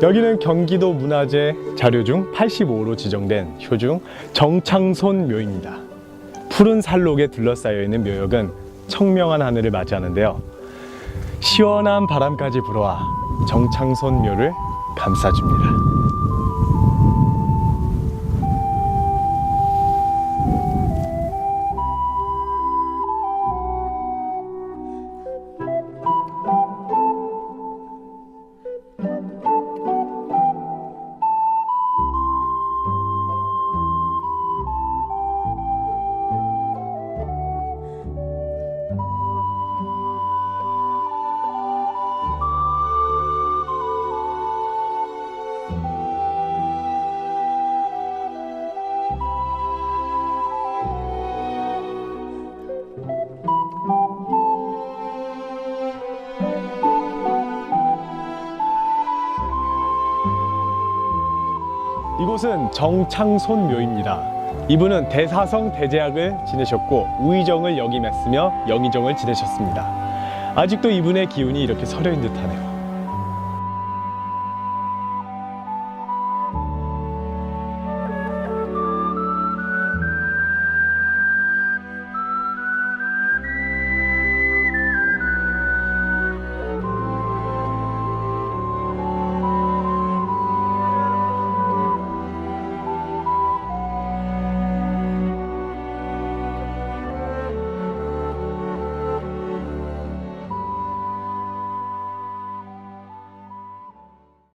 여기는 경기도 문화재 자료 중 85로 지정된 효중 정창손 묘입니다. 푸른 산록에 둘러싸여 있는 묘역은 청명한 하늘을 맞이하는데요. 시원한 바람까지 불어와 정창손 묘를 감싸줍니다. 이곳은 정창손 묘입니다. 이분은 대사성 대제학을 지내셨고 우의정을 역임했으며 영의정을 지내셨습니다. 아직도 이분의 기운이 이렇게 서려인 듯하네요.